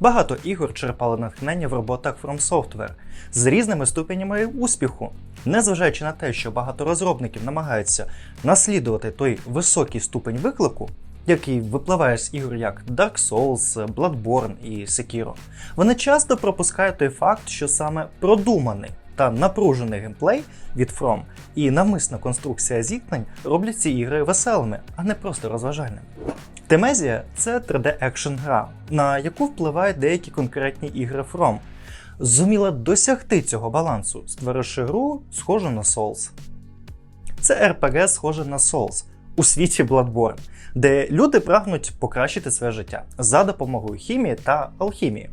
Багато ігор черпали натхнення в роботах From Software з різними ступенями успіху. Незважаючи на те, що багато розробників намагаються наслідувати той високий ступень виклику, який випливає з ігор як Dark Souls, Bloodborne і Sekiro, вони часто пропускають той факт, що саме продуманий та напружений геймплей від From і навмисна конструкція зіткнень роблять ці ігри веселими, а не просто розважальними. Темезія це 3D екшн гра, на яку впливають деякі конкретні ігри From. Зуміла досягти цього балансу, створивши гру схожу на Souls. Це RPG схоже на Souls у світі Bloodborne, де люди прагнуть покращити своє життя за допомогою хімії та алхімії.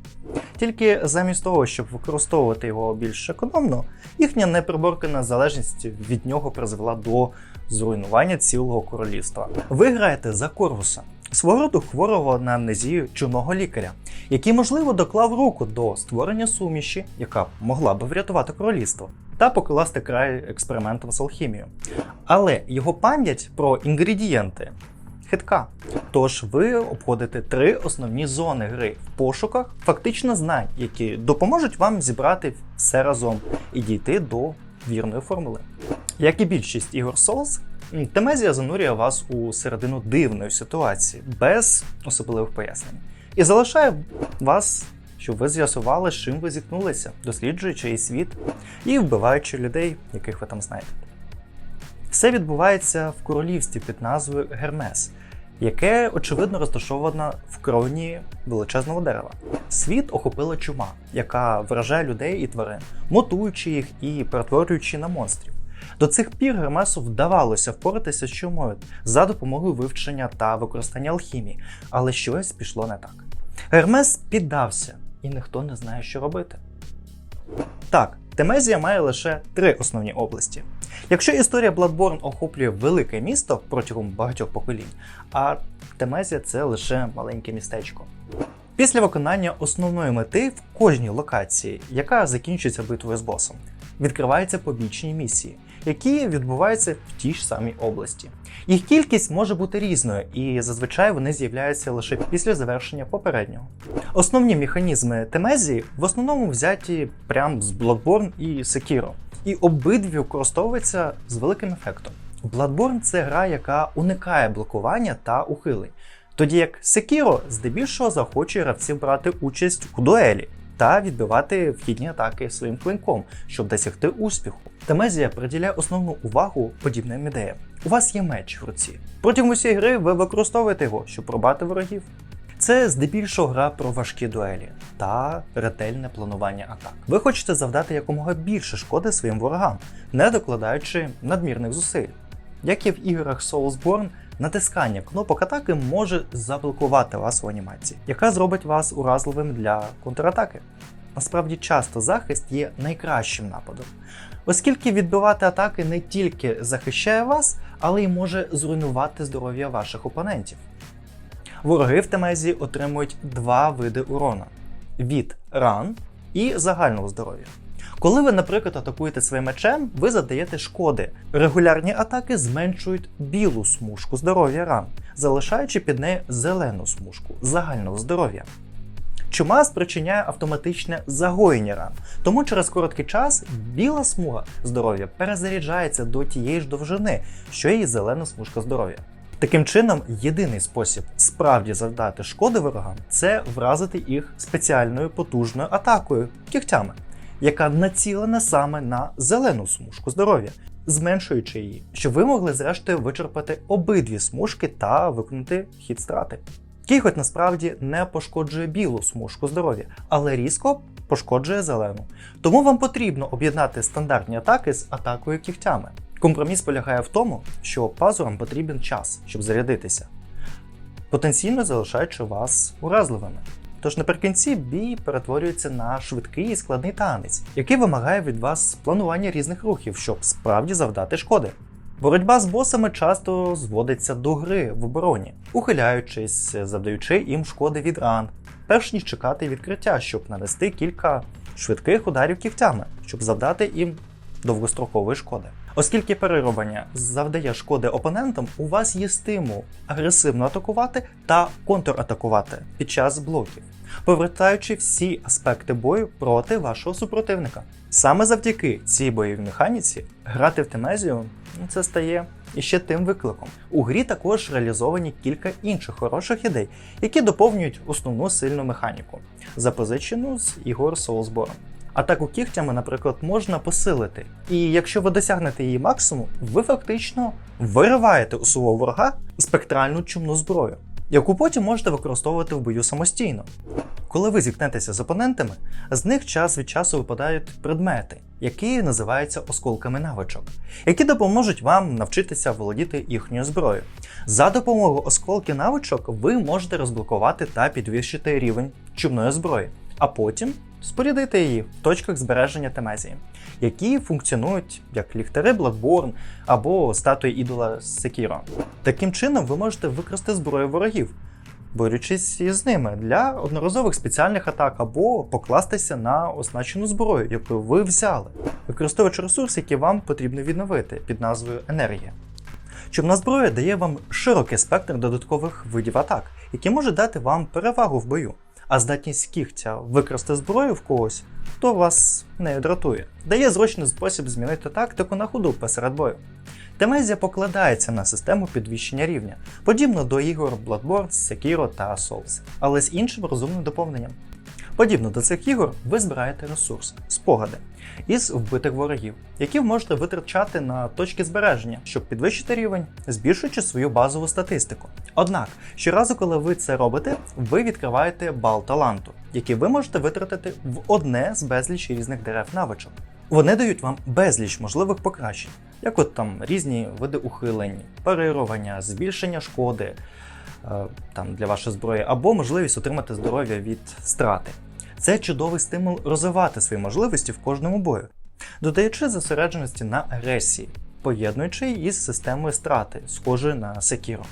Тільки замість того, щоб використовувати його більш економно, їхня неприборкана залежність від нього призвела до зруйнування цілого королівства. Ви граєте за Корвуса, свого роду хворого на амнезію чумного лікаря, який, можливо, доклав руку до створення суміші, яка могла би врятувати королівство, та покласти край експериментам з алхімією. Але його пам'ять про інгредієнти хитка. Тож ви обходите три основні зони гри в пошуках фактично знань, які допоможуть вам зібрати все разом і дійти до вірної формули. Як і більшість ігор Souls, Темезія занурює вас у середину дивної ситуації без особливих пояснень і залишає вас, щоб ви з'ясували, з чим ви зіткнулися, досліджуючи і світ і вбиваючи людей, яких ви там знаєте. Все відбувається в королівстві під назвою Гермес, яке очевидно розташоване в кроні величезного дерева. Світ охопила чума, яка вражає людей і тварин, мотуючи їх і перетворюючи на монстрів. До цих пір Гермесу вдавалося впоратися з чумою за допомогою вивчення та використання алхімії, але щось пішло не так. Гермес піддався, і ніхто не знає, що робити. Так, Темезія має лише три основні області. Якщо історія Bloodborne охоплює велике місто протягом багатьох поколінь, а Темезія це лише маленьке містечко. Після виконання основної мети в кожній локації, яка закінчується битвою з босом, відкриваються побічні місії, які відбуваються в тій ж самій області. Їх кількість може бути різною, і зазвичай вони з'являються лише після завершення попереднього. Основні механізми Темезії в основному взяті прямо з Bloodborne і Sekiro, і обидві використовуються з великим ефектом. Bloodborne це гра, яка уникає блокування та ухилень, тоді як Sekiro здебільшого захоче гравців брати участь у дуелі та відбивати вхідні атаки своїм клинком, щоб досягти успіху. Темезія приділяє основну увагу подібним ідеям. У вас є меч в руці. Протягом усієї гри ви використовуєте його, щоб пробати ворогів. Це здебільшого гра про важкі дуелі та ретельне планування атак. Ви хочете завдати якомога більше шкоди своїм ворогам, не докладаючи надмірних зусиль. Як і в іграх Soulsborne, натискання кнопок атаки може заблокувати вас у анімації, яка зробить вас уразливим для контратаки. Насправді, часто захист є найкращим нападом, оскільки відбивати атаки не тільки захищає вас, але й може зруйнувати здоров'я ваших опонентів. Вороги в Темезії отримують два види урона: від ран і загального здоров'я. Коли ви, наприклад, атакуєте своїм мечем, ви задаєте шкоди. Регулярні атаки зменшують білу смужку здоров'я ран, залишаючи під нею зелену смужку загального здоров'я. Чума спричиняє автоматичне загоєння ран, тому через короткий час біла смуга здоров'я перезаряджається до тієї ж довжини, що і зелена смужка здоров'я. Таким чином, єдиний спосіб справді завдати шкоди ворогам це вразити їх спеціальною потужною атакою кігтями, яка націлена саме на зелену смужку здоров'я, зменшуючи її, щоб ви могли зрештою вичерпати обидві смужки та виконати хід страти. Кіготь насправді не пошкоджує білу смужку здоров'я, але різко пошкоджує зелену. Тому вам потрібно об'єднати стандартні атаки з атакою кігтями. Компроміс полягає в тому, що пазурам потрібен час, щоб зарядитися, потенційно залишаючи вас уразливими. Тож наприкінці бій перетворюється на швидкий і складний танець, який вимагає від вас планування різних рухів, щоб справді завдати шкоди. Боротьба з босами часто зводиться до гри в обороні, ухиляючись, завдаючи їм шкоди від ран, перш ніж чекати відкриття, щоб нанести кілька швидких ударів кігтями, щоб завдати їм довгострокової шкоди. Оскільки перерубання завдає шкоди опонентам, у вас є стимул агресивно атакувати та контратакувати під час блоків, повертаючи всі аспекти бою проти вашого супротивника. Саме завдяки цій бойовій механіці грати в Темезію ну, це стає іще тим викликом. У грі також реалізовані кілька інших хороших ідей, які доповнюють основну сильну механіку, запозичену з ігор Soulsborne. Атаку кігтями, наприклад, можна посилити, і якщо ви досягнете її максимум, ви фактично вириваєте у свого ворога спектральну чумну зброю, яку потім можете використовувати в бою самостійно. Коли ви зіткнетеся з опонентами, з них час від часу випадають предмети, які називаються осколками навичок, які допоможуть вам навчитися володіти їхньою зброєю. За допомогою осколків навичок ви можете розблокувати та підвищити рівень чумної зброї, а потім спорядити її в точках збереження Темезії, які функціонують як ліхтари Bloodborne або статуї ідола Sekiro. Таким чином ви можете використати зброю ворогів, борючись із ними для одноразових спеціальних атак або покластися на означену зброю, яку ви взяли, використовуючи ресурс, який вам потрібно відновити під назвою енергія. Чумна зброя дає вам широкий спектр додаткових видів атак, які можуть дати вам перевагу в бою. А здатність кігтя викрасти зброю в когось, то вас не дратує, дає зручний спосіб змінити тактику на ходу посеред бою. Темезія покладається на систему підвищення рівня, подібно до ігор Bloodborne, Sekiro та Souls, але з іншим розумним доповненням. Подібно до цих ігор, ви збираєте ресурс, спогади із вбитих ворогів, які можете витрачати на точки збереження, щоб підвищити рівень, збільшуючи свою базову статистику. Однак, щоразу, коли ви це робите, ви відкриваєте бал таланту, який ви можете витратити в одне з безліч різних дерев навичок. Вони дають вам безліч можливих покращень, як от там різні види ухилень, парирування, збільшення шкоди там, для вашої зброї, або можливість отримати здоров'я від страти. Це чудовий стимул розвивати свої можливості в кожному бою, додаючи зосередженості на агресії, поєднуючи її з системою страти, схожою на Sekiro.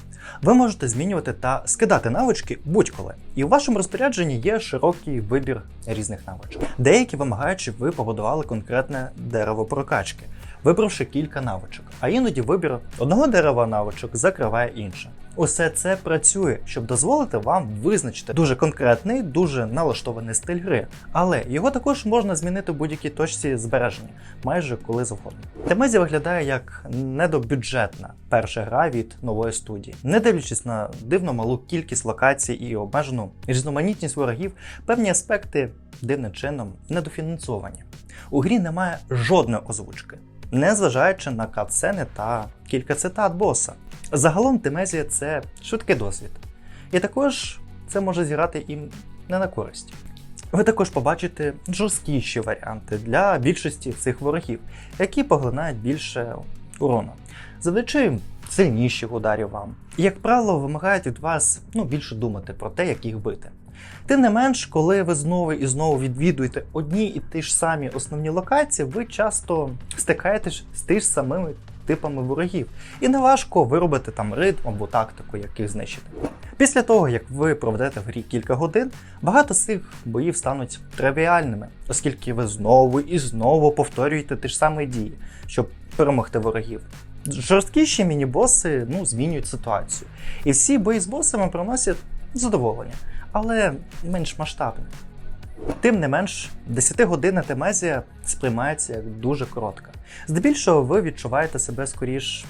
Ви можете змінювати та скидати навички будь-коли, і у вашому розпорядженні є широкий вибір різних навичок. Деякі вимагають, щоб ви побудували конкретне дерево прокачки, вибравши кілька навичок, а іноді вибір одного дерева навичок закриває інше. Усе це працює, щоб дозволити вам визначити дуже конкретний, дуже налаштований стиль гри, але його також можна змінити в будь-якій точці збереження, майже коли завгодно. Темезія виглядає як недобюджетна перша гра від нової студії, не дивлячись на дивно малу кількість локацій і обмежену різноманітність ворогів, певні аспекти дивним чином недофінансовані. У грі немає жодної озвучки, незважаючи на катсцени та кілька цитат боса. Загалом Темезія це швидкий досвід. І також це може зіграти їм не на користь. Ви також побачите жорсткіші варіанти для більшості цих ворогів, які поглинають більше урону, завдаючи сильніших ударів вам. Як правило, вимагають від вас ну, більше думати про те, як їх бити. Тим не менш, коли ви знову і знову відвідуєте одні і ті ж самі основні локації, ви часто стикаєтесь з тими ж самими типами ворогів, і не важко виробити там ритм або тактику, як їх знищити. Після того, як ви проведете в грі кілька годин, багато з цих боїв стануть тривіальними, оскільки ви знову і знову повторюєте ті ж самі дії, щоб перемогти ворогів. Жорсткіші міні-боси ну, змінюють ситуацію. І всі бої з босами приносять задоволення, але менш масштабне. Тим не менш, 10-годинна темезія сприймається як дуже коротка. Здебільшого ви відчуваєте себе скоріш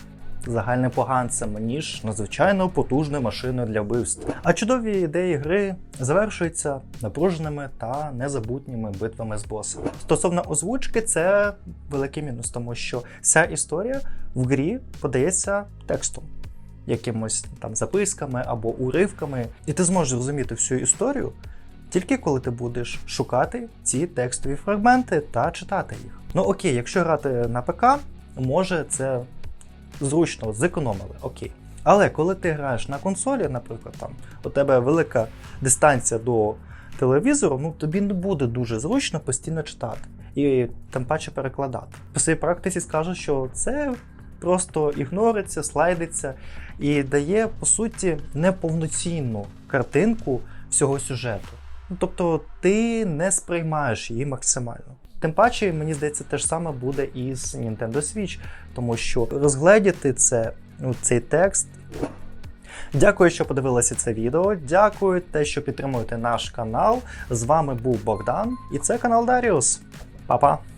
загальним поганцем, ніж надзвичайно потужною машиною для вбивств. А чудові ідеї гри завершуються напруженими та незабутніми битвами з босами. Стосовно озвучки, це великий мінус, тому що вся історія в грі подається текстом. Якимось там записками або уривками, і ти зможеш зрозуміти всю історію тільки коли ти будеш шукати ці текстові фрагменти та читати їх. Ну окей, якщо грати на ПК, може це зручно зекономили, окей. Але коли ти граєш на консолі, наприклад, там у тебе велика дистанція до телевізору, ну тобі не буде дуже зручно постійно читати і тим паче перекладати. По своїй практиці скажу, що це просто ігнориться, слайдиться і дає по суті неповноцінну картинку всього сюжету. Ну, Тобто ти не сприймаєш її максимально. Тим паче, мені здається, те ж саме буде і з Nintendo Switch, тому що розгледіти це, ну, цей текст. Дякую, що подивилися це відео. Дякую, те, що підтримуєте наш канал. З вами був Богдан, і це канал Даріус. Па-па!